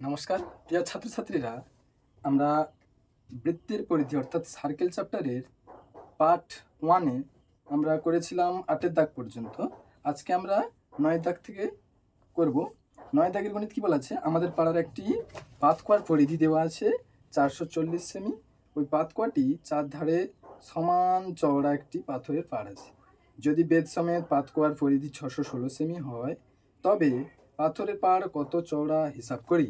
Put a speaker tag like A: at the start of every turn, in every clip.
A: নমস্কার। প্রিয় ছাত্রছাত্রীরা, আমরা বৃত্তের পরিধি অর্থাৎ সার্কেল চ্যাপ্টারের পার্ট ওয়ানে আমরা করেছিলাম আটের দাগ পর্যন্ত। আজকে আমরা নয় দাগ থেকে করব। নয় দাগের গণিত কী বলা আছে আমাদের পাড়ার একটি পাতকোয়ার পরিধি দেওয়া আছে, চারশো চল্লিশ সেমি ওই পাতকোয়াটি চার ধারে সমান চওড়া একটি পাথরের পাড় আছে। যদি বেদ সমেত পাতকোয়ার পরিধি ছশো ষোলো সেমি হয়, তবে পাথরের পাড় কত চওড়া হিসাব করি?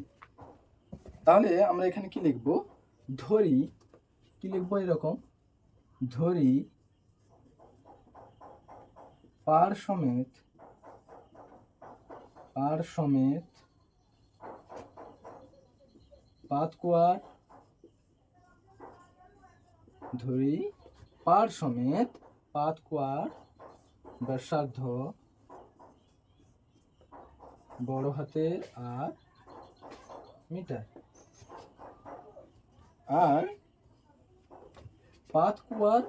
A: তাহলে আমরা এখানে কি লিখব? ধরি, কি লিখব এরকম? ধরি পার সমেত পার সমেত পাতকুয়ার ধরি পার সমেত পাতকুয়ার ব্যাসার্ধ বড় হাতের আর মিটার। আর পাতকুয়ার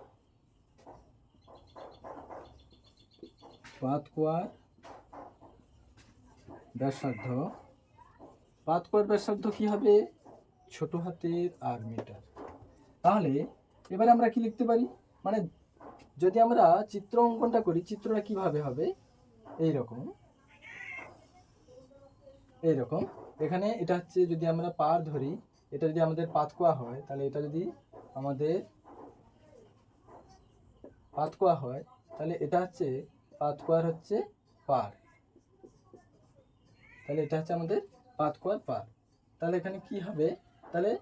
A: পাতকুয়ার ব্যাসার্ধ। পাতকুয়ার ব্যাসার্ধ কি হবে? ছোট হাতের আর মিটার। তাহলে এবারে আমরা কি লিখতে পারি? মানে যদি আমরা চিত্র অঙ্কনটা করি, চিত্রটা কীভাবে হবে? এই রকম এইরকম। এখানে এটা হচ্ছে যদি আমরা পার ধরি এটা যদি আমাদের পাতকোয়া হয়, তাহলে এটা যদি আমাদের পাতকোয়া হয়, তাহলে এটা হচ্ছে, পাতকোয়ার হচ্ছে পার। তাহলে এটা হচ্ছে আমাদের পাতকোয়ার পার। তাহলে এখানে কি হবে? তাহলে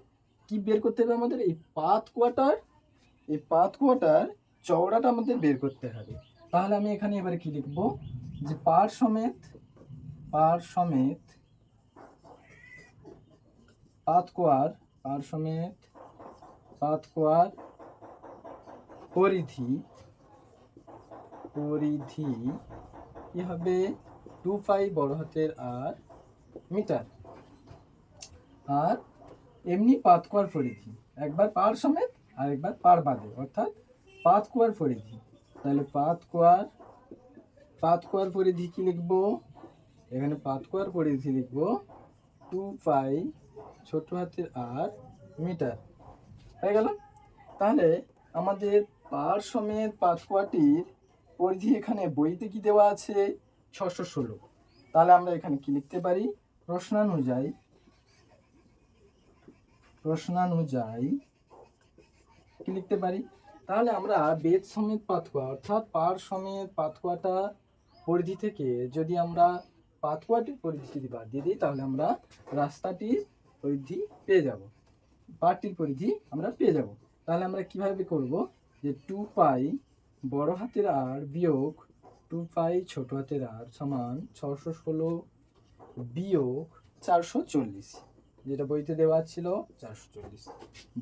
A: কি বের করতে হবে আমাদের? এই পাতকোয়াটার এই পাতকোয়াটার চওড়াটা আমাদের বের করতে হবে। তাহলে আমি এখানে এবারে কি লিখব? যে পার সমেত পার সমেত পাতকোয়ার পার সমেত পাতকোয়ার পরিধি পরিধি কি হবে? টু পাই বড় হাতের আর মিটার। আর এমনি পাতকোয়ার পরিধি। একবার পার সমেত আর একবার পার বাদে অর্থাৎ পাতকোয়ার পরিধি। তাহলে পাতকোয়ার পাতকোয়ার পরিধি কি লিখব? এখানে পাতকোয়ার পরিধি লিখব টু পাই ছোট হাতের আর মিটার। হয়ে গেল? তাহলে আমাদের পার সমেত পাতকুয়াটির পরিধি এখানে বইতে কি দেওয়া আছে? ছশো ষোলো। তাহলে আমরা এখানে কি লিখতে পারি? প্রশ্নানুযায়ী প্রশ্নানুযায়ী কি লিখতে পারি? তাহলে আমরা বেদ সমেত পাতকুয়া অর্থাৎ পার সমেত পাতকুয়াটা পরিধি থেকে যদি আমরা পাতকুয়াটির পরিধি যদি বাদ দিয়ে দিই, তাহলে আমরা রাস্তাটির পরিধি পেয়ে যাব। পার্টির পরিধি আমরা পেয়ে যাব। তাহলে আমরা কীভাবে করব যে টু পাই বড় হাতের আর বিয়োগ টু পাই ছোট হাতের আর সমান ছশো ষোলো বিয়োগ চারশো চল্লিশ, যেটা বইতে দেওয়া ছিল চারশো চল্লিশ।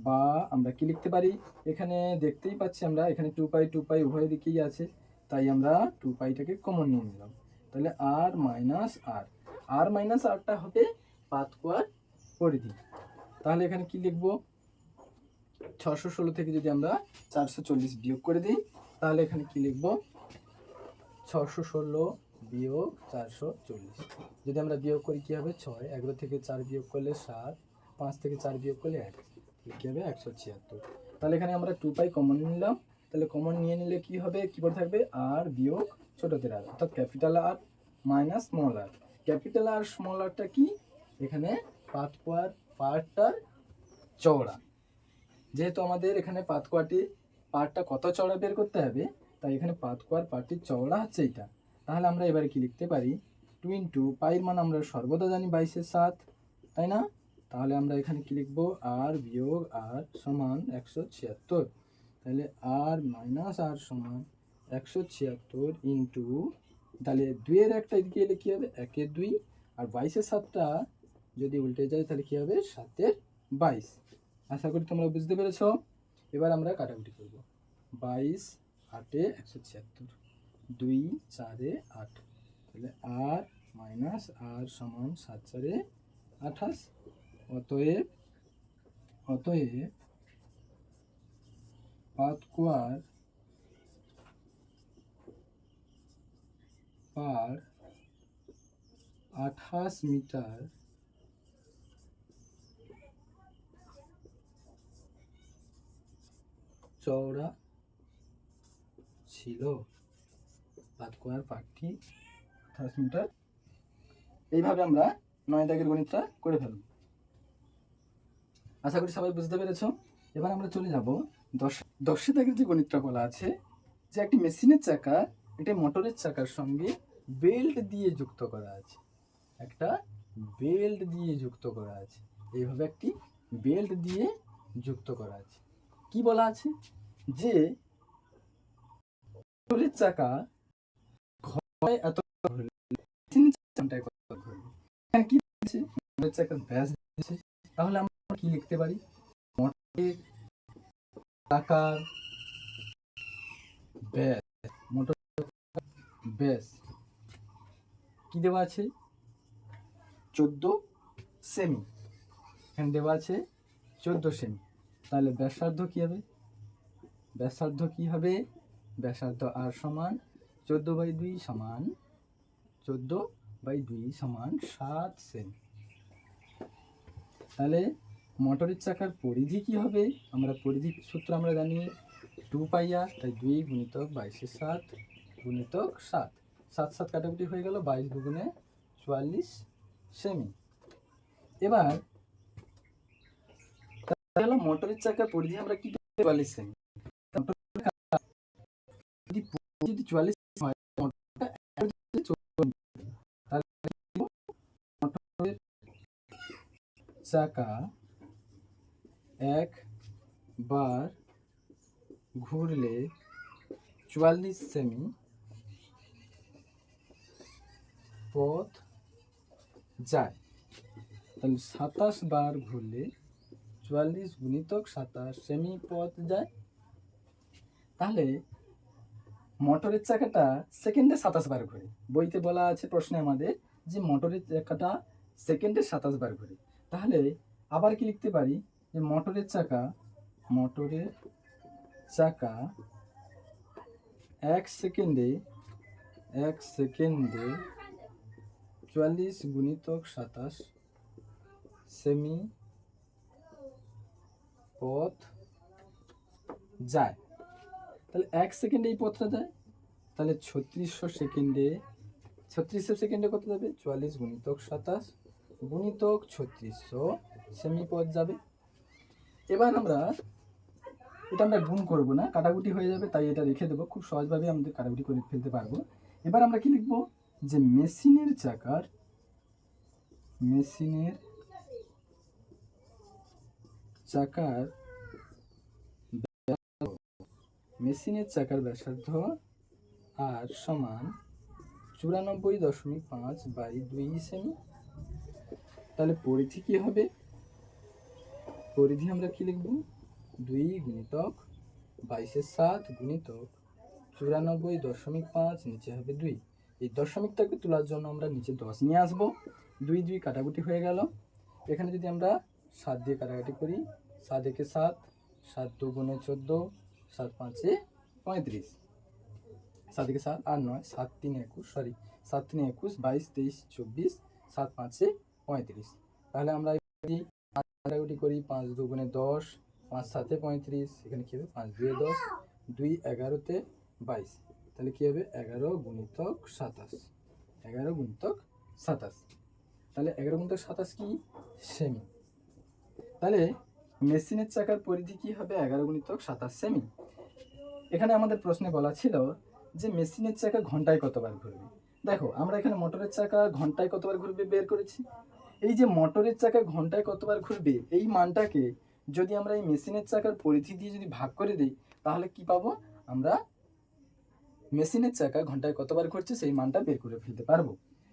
A: বা আমরা কি লিখতে পারি? এখানে দেখতেই পাচ্ছি আমরা, এখানে টু পাই টু পাই উভয় দিকেই আছে, তাই আমরা টু পাইটাকে কমন নিয়ে নিলাম। তাহলে আর মাইনাস আর আর মাইনাস আরটা হবে পাতকুয়ার পরিধি তাহলে এখানে কি লিখব? ছশো ষোলো থেকে যদি আমরা চারশো চল্লিশ বিয়োগ করে দিই, তাহলে এখানে কি লিখব? ছশো ষোলো বিয়োগ চারশো চল্লিশ। যদি আমরা বিয়োগ করি কী হবে? ছয়। এগারো থেকে চার বিয়োগ করলে সাত। পাঁচ থেকে চার বিয়োগ করলে এক। কী হবে একশো ছিয়াত্তর। তাহলে এখানে আমরা টু পাই কমন নিলাম। তাহলে কমন নিয়ে নিলে কি হবে? কী করে থাকবে? আর বিয়োগ ছোটোদের আর অর্থাৎ capital R minus small R capital R small আরটা কি? এখানে পাতকোয়ার পার্টটার চওড়া। যেহেতু আমাদের এখানে পাতকোয়াটি পার্টটা কত চওড়া বের করতে হবে, তাই এখানে পাতকোয়ার পার্টির চওড়া হচ্ছে এটা তাহলে আমরা এবারে কি লিখতে পারি? টু ইন্টু পাইয়ের মান আমরা সর্বদা জানি বাইশের সাত, তাই না? তাহলে আমরা এখানে কি লিখব? আর বিয়োগ আর সমান একশো ছিয়াত্তর। তাহলে আর মাইনাস আর সমান একশো ছিয়াত্তর ইন্টু, তাহলে দুইয়ের একটা এদিকে এলে কী হবে? একের দুই। আর বাইশের সাতটা যদি উল্টে যায়, তাহলে কী হবে? সাতের বাইশ। আশা করি তোমরা বুঝতে পেরেছ। এবার আমরা কাটাকুটি করব। বাইশ আটে একশো ছিয়াত্তর। দুই চারে আট। তাহলে আর মাইনাস আর সমান সাত চারে আঠাশ। অতএব অতএব পাতকুয়ার পার আঠাশ মিটার চওড়া ছিল। পাতকুয়ার পাখি আঠাশ মিটার। এইভাবে আমরা নয় দাগের গণিতটা করে ফেলব। আশা করি সবাই বুঝতে পেরেছ। এবার আমরা চলে যাব দশ দশে দাগের যে গণিতটা বলা আছে, যে একটি মেশিনের চাকা একটি মোটরের চাকার সঙ্গে বেল্ট দিয়ে যুক্ত করা আছে। একটা বেল্ট দিয়ে যুক্ত করা আছে। এইভাবে একটি বেল্ট দিয়ে যুক্ত করা আছে। কি বলা আছে? যে চাকা এত কি ব্যাস তাহলে আমরা কি লিখতে পারি? মোটরের চাকার ব্যাস মোটর ব্যাস। কি দেওয়া আছে? চোদ্দ সেমি। এখানে দেওয়া আছে চোদ্দ সেমি। তাহলে ব্যাসার্ধ কি হবে? ব্যাসার্ধ কি হবে? ব্যাসার্ধ আর সমান চোদ্দ বাই দুই সমান চোদ্দ বাই দুই সমান সাত সেমি। তাহলে মোটরের চাকার পরিধি কি হবে? আমরা পরিধি সূত্র আমরা জানি টু পাই আর, তাই দুই গুণিতক বাইশে সাত গুণিতক সাত। সাত সাত কাটাকুটি হয়ে গেল বাইশ দুগুণে চুয়াল্লিশ সেমি। এবার গেল মোটরের চাকার পরিধি আমরা কি? চুয়াল্লিশ সেমি যদি চুয়াল্লিশ হয়। তাহলে চাকা এক বার ঘুরলে চুয়াল্লিশ সেমি পথ যায় তাহলে সাতাশ বার ঘুরলে চুয়াল্লিশ গুণিতক সাতাশ সেমি পথ যায়। তাহলে মোটরের চাকাটা সেকেন্ডে সাতাশ বার ঘুরে। বইতে বলা আছে প্রশ্নে আমাদের যে মোটরের চাকাটা সেকেন্ডে সাতাশ বার ঘুরে। তাহলে আবার কি লিখতে পারি? যে মোটরের চাকা মোটরের চাকা এক সেকেন্ডে এক সেকেন্ডে চুয়াল্লিশ গুণিতক সাতাশ সেমি পথ যায়। তাহলে এক সেকেন্ডে এই পথটা যায়, তাহলে ছত্রিশশো সেকেন্ডে ছত্রিশশো সেকেন্ডে কত যাবে? চুয়াল্লিশ গুণিতক সাতাশ গুণিতক ছত্রিশশো সেমি পথ যাবে। এবার আমরা, এটা আমরা গুণ করব না, কাটাকুটি হয়ে যাবে, তাই এটা রেখে দেবো। খুব সহজভাবে আমাদের কাটাকুটি করে ফেলতে পারব। এবার আমরা কি লিখব? যে মেশিনের চাকার, মেশিনের চাকার মেশিনের চাকার ব্যাসার্ধ আর সমান চুরানব্বই দশমিক পাঁচ বাই দুই সেমি। তাহলে পরিধি কি হবে? পরিধি আমরা কি লিখব? দুই গুণিতক বাইশের সাত গুণিতক চুরানব্বই দশমিক পাঁচ নিচে হবে দুই। এই দশমিকটাকে তোলার জন্য আমরা নিচে দশ নিয়ে আসব। দুই দুই কাটাকুটি হয়ে গেল। এখানে যদি আমরা সাত দিয়ে কাটাকাটি করি সাত একে সাত সাত দু গুণে চোদ্দ, সাত পাঁচে পঁয়ত্রিশ। সাত একে সাত, আর নয়, সাত তিন একুশ সরি সাত তিন একুশ, বাইশ, তেইশ, চব্বিশ, সাত পাঁচে পঁয়ত্রিশ। তাহলে আমরা কাটাকুটি করি, পাঁচ দু গুণে দশ, পাঁচ সাতে পঁয়ত্রিশ, এখানে কী হবে? পাঁচ দুয়ে দশ, দুই এগারোতে বাইশ। তাহলে কী হবে? এগারো গুণিতক সাতাশ। এগারো গুণিতক সাতাশ। তাহলে এগারো গুণিতক সাতাশ কি? সেমি। তাহলে মেশিনের চাকার পরিধি কি হবে? এগারো গুণিতক সাতাশ সেমি এখানে আমাদের প্রশ্নে বলা ছিল যে মেশিনের চাকা ঘন্টায় কতবার ঘুরবে? দেখো, আমরা এখানে মোটরের চাকা ঘন্টায় কতবার ঘুরবে বের করেছি? এই যে মোটরের চাকা ঘন্টায় কতবার ঘুরবে, এই মানটাকে যদি আমরা এই মেশিনের চাকার পরিধি দিয়ে যদি ভাগ করে দিই, তাহলে কি পাবো? আমরা মেশিনের চাকা ঘন্টায় কতবার ঘুরছে সেই মানটা বের করে ফেলতে পারব।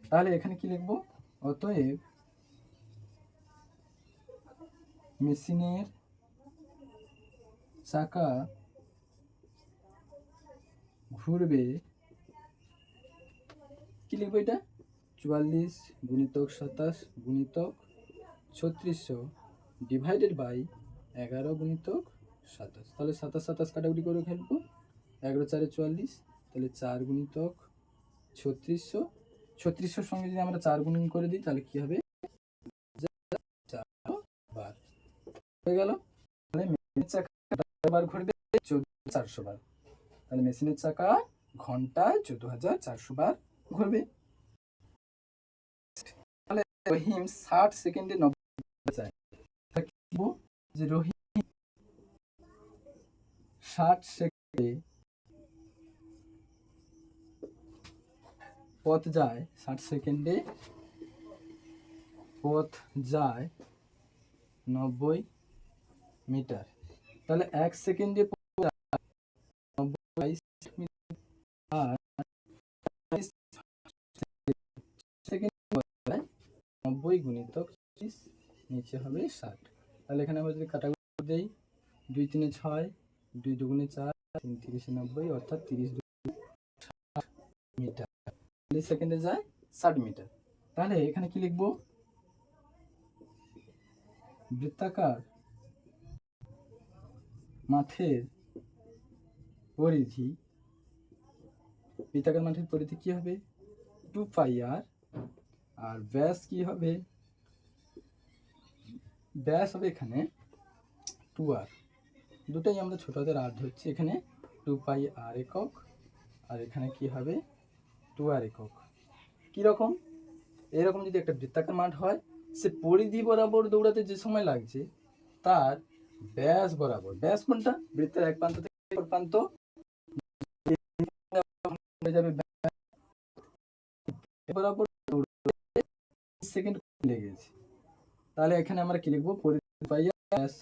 A: তাহলে এখানে কি লিখব? অতএব মেশিনের চাকা ঘুরবে। কি লিখব এটা? চুয়াল্লিশ গুণিতক সাতাশ গুণিতক ছত্রিশশো ডিভাইডেড বাই এগারো গুণিতক সাতাশ। তাহলে সাতাশ সাতাশ কাটাকুটি করে ফেলব। এগারো চারে চুয়াল্লিশ, তাহলে চার গুণিতক ছত্রিশশো। ছত্রিশশোর সঙ্গে যদি আমরা চার গুণন করে দিই, তাহলে কী হবে চার বার হয়ে গেল। তাহলে মেয়ের চাকা চোদ্দ চারশো বার। তাহলে মেশিনের চাকা ঘন্টায় চোদ্দ হাজার চারশো বার ঘুরবে। তাহলে রহিম ষাট সেকেন্ডে নব্বই চায়? যে রহিম ষাট সেকেন্ডে পথ যায়, ষাট সেকেন্ডে পথ যায় নব্বই মিটার। তাহলে এক সেকেন্ডে আর নব্বই গুণিতক নিচে হবে ষাট। তাহলে এখানে আমরা যদি কাটাকুটি দেই, দুই তিনে ছয়, দুই দুগুণে চার, তিন তিরিশে নব্বই, অর্থাৎ তিরিশ মিটার। চল্লিশ সেকেন্ডে যায় ষাট মিটার। তাহলে এখানে কি লিখব? বৃত্তাকার মাঠের পরিধি বৃত্তাকার মাঠের পরিধি কি হবে? টু পাই আর আর ব্যাস কি হবে? ব্যাস হবে এখানে টু আর দুটাই আমরা ছোট হাতের আর ধরছি এখানে টু পাই আর একক, আর এখানে কি হবে? টু আর একক। কীরকম এরকম যদি একটা বৃত্তাকার মাঠ হয়, সে পরিধি বরাবর দৌড়াতে যে সময় লাগছে, তার ব্যাস বরাবর। ব্যাস কোনটা? বৃত্তের এক প্রান্ত থেকে প্রান্ত। যাবে বরাবর সেকেন্ড তাহলে এখানে আমরা কি লিখব? পরিধি পাইয়া ব্যাস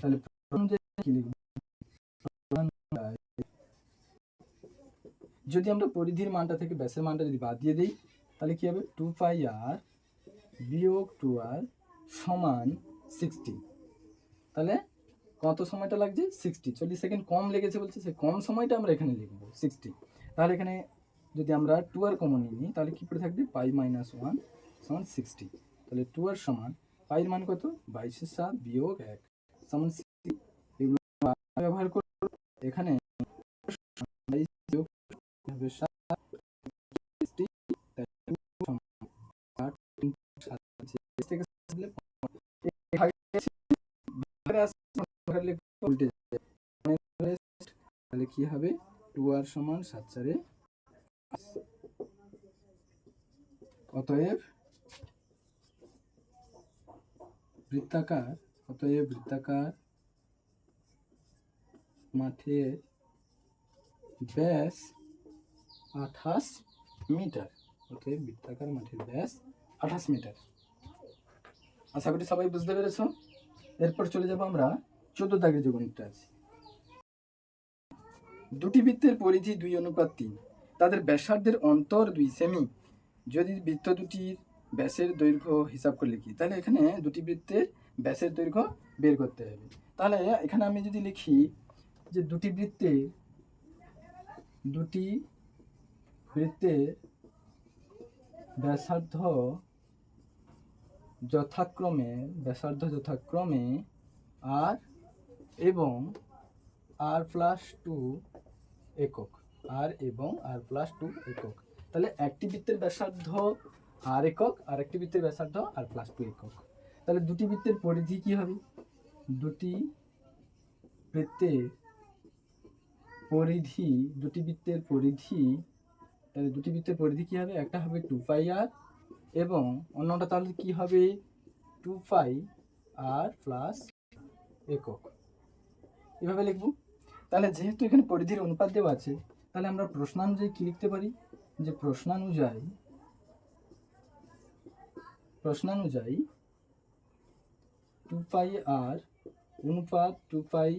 A: তাহলে প্রথম যে কি যদি আমরা পরিধির মানটা থেকে ব্যাসের মানটা যদি বাদ দিয়ে দিই, তাহলে কি হবে? টু পাই আর বিয়োগ টু আর সমান সিক্সটি তাহলে কত সময়টা লাগছে? সিক্সটি চল্লিশ সেকেন্ড কম লেগেছে বলছে সে কম সময়টা আমরা এখানে লিখব সিক্সটি তাহলে এখানে যদি আমরা টু আর কমন নিই, তাহলে কী পড়ে থাকবে? পাই মাইনাস ওয়ান সমান সিক্সটি তাহলে টু আর সমান পাইয়ের মান কত? বাইশের সাত বিয়োগ এক। সমান সিক্সটি ব্যবহার করব। এখানে বাইশ বিয়োগ হবে সাত সিক্সটি তাহলে two সমান আট into সাত আছে। এর থেকে সাত দিলে পনেরো। এই ভাগে আছে, ভাগে আছে, ভাগে লিখলে উল্টে যাবে। মানে তাহলে কি হবে? টু আর সমান সাত চারে অতএব বৃত্তাকার অতএব বৃত্তাকার মাঠের ব্যাস আঠাশ মিটার। অতএব বৃত্তাকার মাঠের ব্যাস আঠাশ মিটার। আশা করি সবাই বুঝতে পেরেছ। এরপর চলে যাব আমরা চোদ্দ দাগের যে গণিতটা আছে। দুটি বৃত্তের পরিধি দুই অনুপাত তিন। তাদের ব্যাসার্ধের অন্তর দুই সেমি। যদি বৃত্ত দুটির ব্যাসের দৈর্ঘ্য হিসাব করে লিখি, তাহলে এখানে দুটি বৃত্তের ব্যাসের দৈর্ঘ্য বের করতে হবে। তাহলে এখানে আমি যদি লিখি যে দুটি বৃত্তে, দুটি বৃত্তের ব্যাসার্ধ যথাক্রমে ব্যাসার্ধ যথাক্রমে আর এবং আর প্লাস টু একক, আর এবং আর প্লাস টু একক। তাহলে একটি বৃত্তের ব্যাসার্ধ আর একক, আর একটি বৃত্তের ব্যাসার্ধ আর প্লাস টু একক। তাহলে দুটি বৃত্তের পরিধি কি হবে? দুটি বৃত্তের পরিধি, দুটি বৃত্তের পরিধি, তাহলে দুটি বৃত্তের পরিধি কি হবে? একটা হবে টু পাই আর এবং অন্যটা তাহলে কি হবে? টু পাই আর প্লাস একক। এভাবে লিখব। তাহলে যেহেতু এখানে পরিধির অনুপাত দেওয়া আছে, তাহলে আমরা প্রশ্নানুযায়ী কি লিখতে পারি? যে প্রশ্নানুযায়ী প্রশ্নানুযায়ী টু পাই আর অনুপাত two pi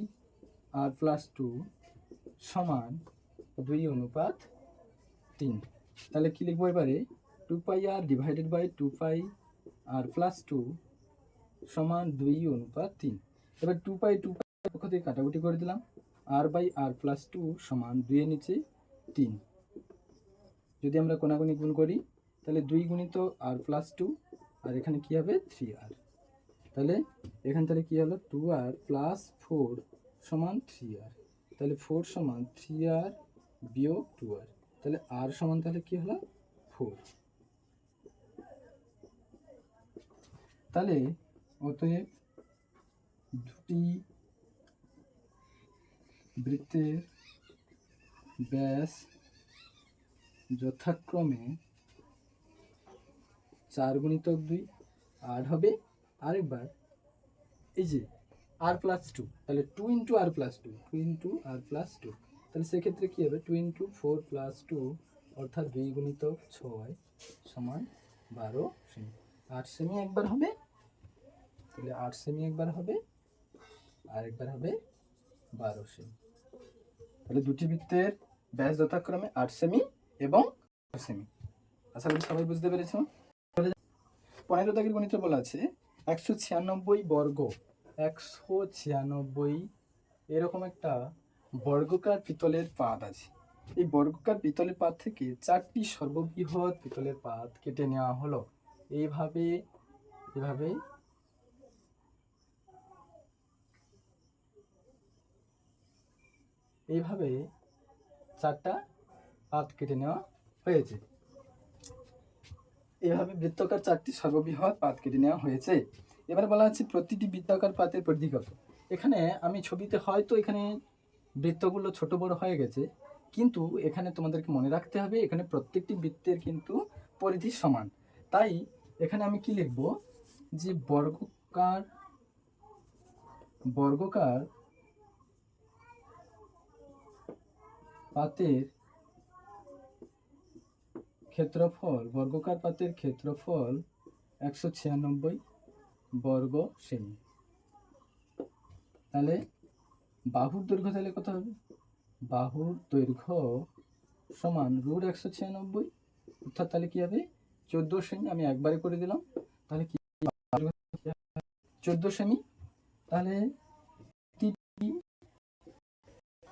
A: R plus two সমান দুই অনুপাত তিন। তাহলে কি লিখব এবারে? Two pi R divided by two pi R plus two সমান দুই অনুপাত তিন। এবার টু পাই টু পাই পক্ষ থেকে কাটাকুটি করে দিলাম। R by R plus two সমান দুইয়ের নিচে তিন। যদি আমরা কোনাগুনি গুণ করি, তাহলে দুই গুণিত আর প্লাস টু আর এখানে কি হবে? থ্রি আর তাহলে এখান থেকে কি হলো? টু আর প্লাস ফোর সমান থ্রি আর তাহলে ফোর সমান থ্রি আর বিয়োগ টু আর তাহলে আর সমান তাহলে কি হলো? ফোর তাহলে অতএব দুটি বৃত্তের ব্যাস যথাক্রমে চার গুণিতক দুই আট হবে আরেকবার। এই যে আর প্লাস টু তাহলে two into R plus two two into R plus two তাহলে সেক্ষেত্রে কী হবে? Two into four plus two অর্থাৎ দুই গুণিতক ছয় সমান বারো সেমি। আট সেমি একবার হবে, তাহলে আট সেমি একবার হবে আর একবার হবে বারো সেমি। তাহলে দুটি বৃত্তের ব্যাস যথাক্রমে আট সেমি এবং সেমি। আশা করি সবাই বুঝতে পেরেছ পনেরো দাগের গণিতে বলা আছে, একশো ছিয়ানব্বই বর্গ, একশো ছিয়ানব্বই এরকম একটা বর্গকার পিতলের পাত আছে। এই বর্গকার পিতলের পাত থেকে চারটি সর্ববৃহৎ পিতলের পাত কেটে নেওয়া হলো। এইভাবে এভাবে এইভাবে চারটা পাত কেটে নেওয়া হয়েছে। এভাবে বৃত্তাকার চারটি সর্ববৃহৎ পাত কেটে নেওয়া হয়েছে। এবার বলা হচ্ছে প্রতিটি বৃত্তাকার পাতের পরিধি কত এখানে আমি ছবিতে হয়তো এখানে বৃত্তগুলো ছোট বড় হয়ে গেছে, কিন্তু এখানে তোমাদেরকে মনে রাখতে হবে, এখানে প্রত্যেকটি বৃত্তের কিন্তু পরিধি সমান। তাই এখানে আমি কি লিখব? যে বর্গকার বর্গকার পাতের ক্ষেত্রফল, বর্গকার পাতের ক্ষেত্রফল একশো ছিয়ানব্বই বর্গ সেমি তাহলে বাহুর দৈর্ঘ্য তাহলে কত হবে? বাহুর দৈর্ঘ্য সমান রুট একশো ছিয়ানব্বই, অর্থাৎ তাহলে কি হবে? চোদ্দ সেমি আমি একবারে করে দিলাম, তাহলে কি চোদ্দ সেমি তাহলে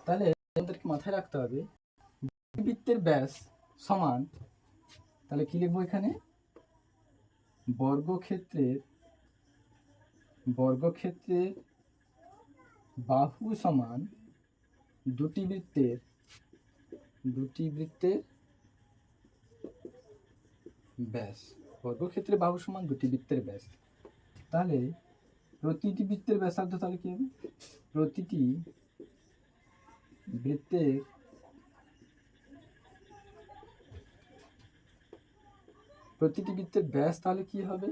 A: তাহলে আমাদেরকে মাথায় রাখতে হবে। বৃত্তের ব্যাস সমান, তাহলে কি লিখব এখানে? বর্গক্ষেত্রের বর্গক্ষেত্রের বাহু সমান দুটি বৃত্তের দুটি বৃত্তের ব্যাস। বর্গক্ষেত্রে বাহু সমান দুটি বৃত্তের ব্যাস। তাহলে প্রতিটি বৃত্তের ব্যাসার্ধ তাহলে কি হবে? প্রতিটি বৃত্তের প্রতিটি বৃত্তের ব্যাস তাহলে কি হবে?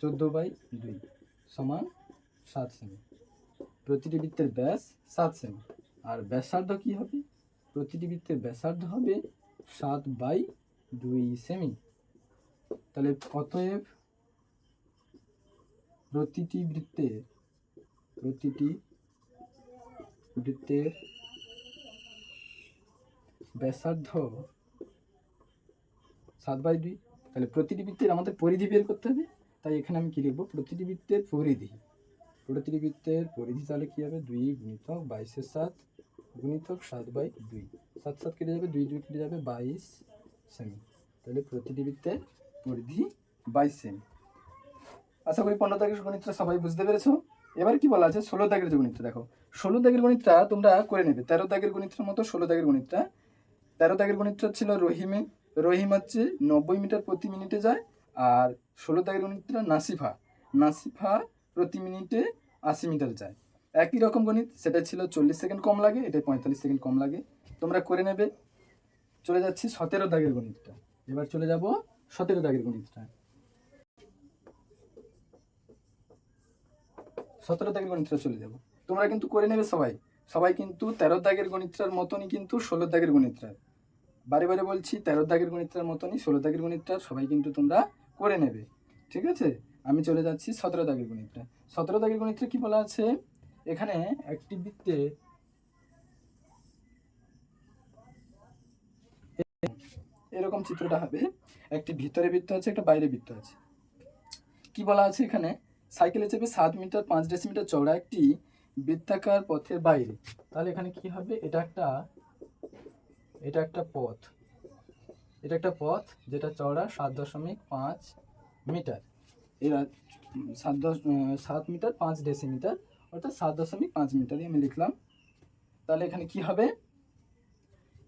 A: চোদ্দ বাই দুই সমান সাত সেমি। প্রতিটি বৃত্তের ব্যাস সাত সেমি। আর ব্যাসার্ধ কি হবে? প্রতিটি বৃত্তের ব্যাসার্ধ হবে সাত বাই দুই সেমি। তাহলে অতএব প্রতিটি বৃত্তের প্রতিটি বৃত্তের ব্যাসার্ধ সাত বাই দুই? তাহলে প্রতিটি বৃত্তের আমাদের পরিধি বের করতে হবে। তাই এখানে আমি কী লিখব? প্রতিটি বৃত্তের পরিধি। প্রতিটি বৃত্তের পরিধি তাহলে কী হবে? দুই গুণিতক বাইশের সাত গুণিতক সাত বাই দুই। সাত সাত কেটে যাবে, দুই দুই কেটে যাবে বাইশ সেমি। তাহলে প্রতিটি বৃত্তের পরিধি বাইশ সেমি। আশা করি পনেরো দাগের গণিতটা সবাই বুঝতে পেরেছ। এবার কি বলা আছে? ষোলো দাগের যে গণিতটা, দেখো। ষোলো দাগের গণিতটা তোমরা করে নেবে। তেরো দাগের গণিতের মতো ষোলো দাগের গণিতটা তেরো দাগের গণিতটা ছিল রহিমে। রহিম হচ্ছে নব্বই মিটার প্রতি মিনিটে যায় আর ষোলো দাগের গণিতটা নাসিফা। নাসিফা প্রতি মিনিটে আশি মিটার যায়। একই রকম গণিত, সেটা ছিল চল্লিশ সেকেন্ড কম লাগে, এটা পঁয়তাল্লিশ সেকেন্ড কম লাগে। তোমরা করে নেবে। চলে যাচ্ছি সতেরো দাগের গণিতটা। এবার চলে যাব সতেরো দাগের গণিতটা। সতেরো দাগের গণিতটা চলে যাব। তোমরা কিন্তু করে নেবে সবাই। সবাই কিন্তু তেরো দাগের গণিতটার মতনই কিন্তু ষোলো দাগের গণিতটা বারে বারে বলছি, তেরো দাগের গণিতটার মতনই ষোলো দাগের গণিতটা সবাই কিন্তু তোমরা করে নেবে, ঠিক আছে? আমি চলে যাচ্ছি সতেরো দাগের গণিতটা। সতেরো দাগের গণিতটা কি বলা আছে? এখানে একটি বৃত্তে এরকম চিত্রটা হবে, একটি ভিতরে বৃত্ত আছে, একটা বাইরে বৃত্ত আছে। কি বলা আছে এখানে? সাইকেলে চেপে সাত মিটার পাঁচ ডেসিমিটার চওড়া একটি বৃত্তাকার পথের বাইরে। তাহলে এখানে কি হবে? এটা একটা এটা একটা পথ। এটা একটা পথ যেটা চওড়া সাত দশমিক পাঁচ মিটার। এরা সাত দশ সাত মিটার পাঁচ ডেসিমিটার, অর্থাৎ সাত দশমিক পাঁচ মিটারই আমি লিখলাম। তাহলে এখানে কি হবে?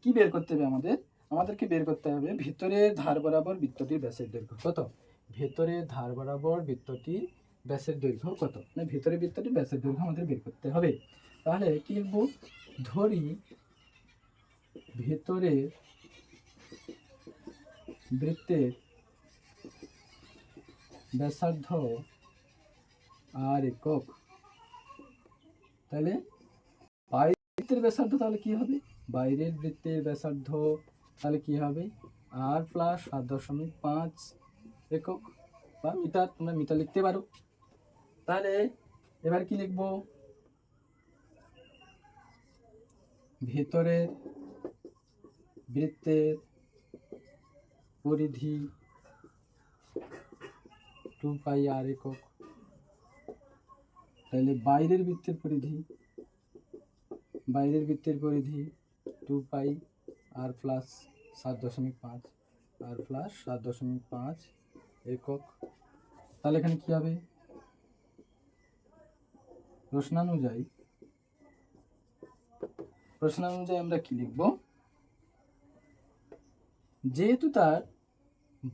A: কি বের করতে হবে আমাদের? আমাদেরকে বের করতে হবে ভিতরের ধার বরাবর বৃত্তটির ব্যাসের দৈর্ঘ্য কত? ভেতরের ধার বরাবর বৃত্তটির ব্যাসের দৈর্ঘ্য কত? মানে ভেতরের বৃত্তটির ব্যাসের দৈর্ঘ্য আমাদের বের করতে হবে। তাহলে কি লিখব? ধরি ভেতরে বৃত্তের ব্যাসার্ধ আর একক। তাহলে বাইরের বৃত্তের ব্যাসার্ধ তাহলে কি হবে? বাইরের বৃত্তের ব্যাসার্ধ তাহলে কি হবে? আর প্লাস সাত দশমিক পাঁচ একক। বা মিটার, তোমরা মিটার লিখতে পারো। তাহলে এবার কি লিখব? ভেতরের বৃত্তের পরিধি টু পাই আর একক। তাহলে বাইরের বৃত্তের পরিধি, বাইরের বৃত্তের পরিধি টু পাই আর প্লাস সাত দশমিক পাঁচ আর প্লাস সাত দশমিক পাঁচ একক। তাহলে এখানে কি হবে? প্রশ্নানুযায়ী প্রশ্নানুযায়ী আমরা কি লিখব? যেহেতু তার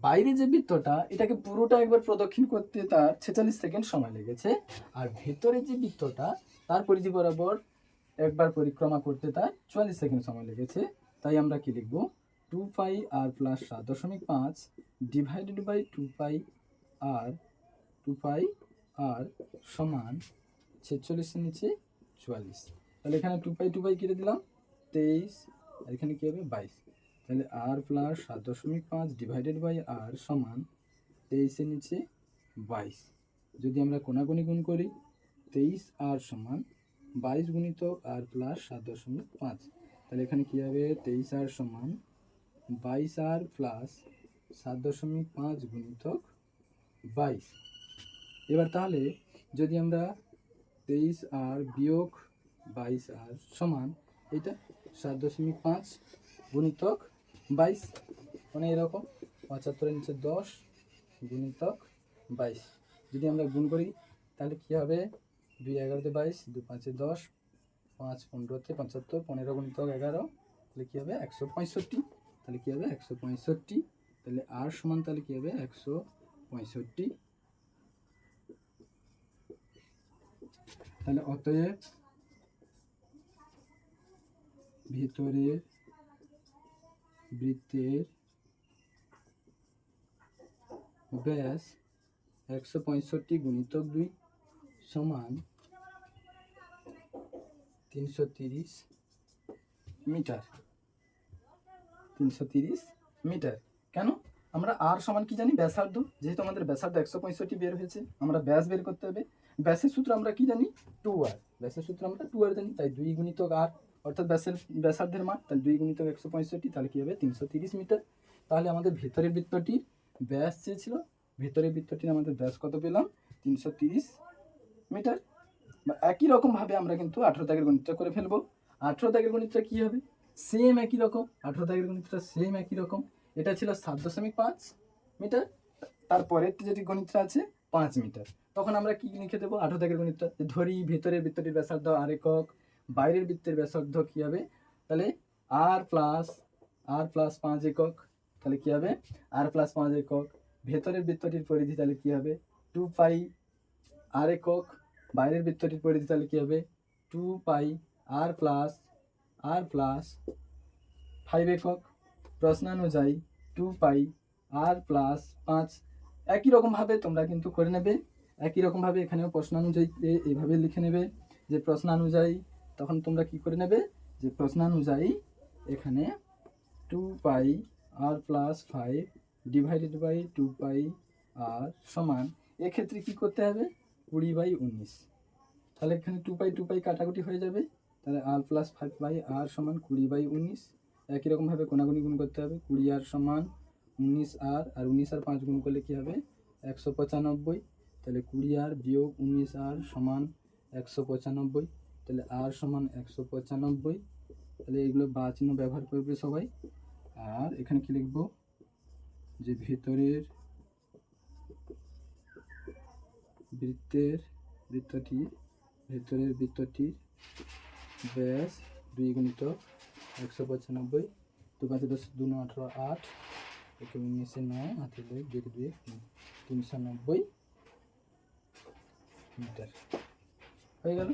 A: বাইরে যে বৃত্তটা, এটাকে পুরোটা একবার প্রদক্ষিণ করতে তার ছেচল্লিশ সেকেন্ড সময় লেগেছে। আর ভেতরে যে বৃত্তটা, তার পরিধি বরাবর একবার পরিক্রমা করতে তার চুয়াল্লিশ সেকেন্ড সময় লেগেছে। তাই আমরা কি লিখব? টু পাই আর প্লাস সাত দশমিক পাঁচ divided by two pi R, two pi R সমান ছেচল্লিশের নিচে চুয়াল্লিশ। তাহলে এখানে টু পাই টু পাই কেটে দিলাম, তেইশ, আর এখানে কী হবে? বাইশ। তাহলে আর প্লাস সাত দশমিক পাঁচ ডিভাইডেড বাই আর সমান তেইশের নিচে বাইশ। যদি আমরা কোনাকুনি গুণ করি, তেইশ আর সমান বাইশ গুণিতক আর প্লাস সাত দশমিক পাঁচ। তাহলে এখানে কী হবে? তেইশ আর সমান বাইশ আর প্লাস সাত দশমিক পাঁচ গুণিতক বাইশ। এবার তাহলে যদি আমরা তেইশ আর বিয়োগ বাইশ আর সমান, এটা সাত দশমিক পাঁচ গুণিতক বাইশ মানে এরকম। পঁচাত্তরের নিচে দশ, গুণিতক বাইশ। যদি আমরা গুণ করি, তাহলে কী হবে? দুই এগারোতে বাইশ দু পাঁচে দশ, পাঁচ পনেরোতে পঁচাত্তর, পনেরো গুণিতক এগারো, তাহলে কী হবে? একশো পঁয়ষট্টি। তাহলে কী হবে? একশো পঁয়ষট্টি। তাহলে আর সমান তাহলে কী হবে? একশো পঁয়ষট্টি। তাহলে অতএব ভিতরের বৃত্তের ব্যাস একশো পঁয়ষট্টি গুণিতক দুই সমান তিনশো তিরিশ মিটার। তিনশো তিরিশ মিটার। কেন? আমরা আর সমান কি জানি? ব্যাসার্ধ। যেহেতু আমাদের ব্যাসার্ধ একশো পঁয়ষট্টি বের হয়েছে, আমরা ব্যাস বের করতে হবে। ব্যাসের সূত্র আমরা কি জানি? Two R. ব্যাসের সূত্র আমরা টু আর জানি, তাই দুই গুণিতক আর অর্থাৎ ব্যাসের, ব্যাসার্ধের মান, তাহলে দুই গুণিত একশো পঁয়ষট্টি, তাহলে কী হবে? তিনশো তিরিশ মিটার। তাহলে আমাদের ভেতরের বৃত্তটির ব্যাস চেয়েছিল ভেতরের বৃত্তটির আমাদের ব্যাস কত পেলাম? তিনশো তিরিশ মিটার। বা একই রকমভাবে আমরা কিন্তু আঠেরো দাগের গণিতটা করে ফেলব। আঠেরো দাগের গণিতটা কী হবে? সেম একই রকম। আঠেরো দাগের গণিতটা সেম একই রকম। এটা ছিল সাত দশমিক পাঁচ মিটার। তারপরের যেটি গণিতটা আছে, পাঁচ মিটার। তখন আমরা কী লিখে দেবো? আঠেরো দাগের গণিতটা। ধরি, ভেতরের বৃত্তটির ব্যাসার্ধ আর একক বাইরের বৃত্তের ব্যাসার্ধ কী হবে? তাহলে আর প্লাস আর প্লাস পাঁচ একক, তাহলে কী হবে? আর প্লাস পাঁচ একক। ভেতরের বৃত্তটির পরিধি তাহলে কী হবে? টু পাই আর একক। বাইরের বৃত্তটির পরিধি তাহলে কী হবে? Two pi R plus R plus five একক। প্রশ্নানুযায়ী টু পাই আর প্লাস পাঁচ। একই রকমভাবে তোমরা কিন্তু করে নেবে। একই রকমভাবে এখানেও প্রশ্নানুযায়ী এইভাবে লিখে নেবে যে প্রশ্নানুযায়ী তখন তোমরা কি করে নেবে? যে প্রশ্নানুযায়ী এখানে two pi R plus five divided by two pi R সমান, এক্ষেত্রে কি করতে হবে? কুড়ি বাই উনিশ। তাহলে এখানে টু পাই টু পাই কাটাকুটি হয়ে যাবে। তাহলে R plus five by R সমান কুড়ি বাই উনিশ। একই রকমভাবে কোনাগুনি গুণ করতে হবে। কুড়ি আর সমান উনিশ আর আর উনিশ আর পাঁচ গুণ করলে কী হবে? একশো পঁচানব্বই। তাহলে কুড়ি আর বিয়োগ উনিশ আর সমান একশো পঁচানব্বই। তাহলে আর সমান একশো পঁচানব্বই। তাহলে এগুলো বা চিহ্ন ব্যবহার করবে সবাই। আর এখানে কি লিখব? যে ভেতরের বৃত্তের বৃত্তটি, ভেতরের বৃত্তটির ব্যাস দুই গুণিত একশো পঁচানব্বই। দু পাঁচে দশ, দু নয়, আঠারো, আট। একে উনিশে নয়, হাতে দুই দুই দুই তিনশো নব্বই মিটার। হয়ে গেল?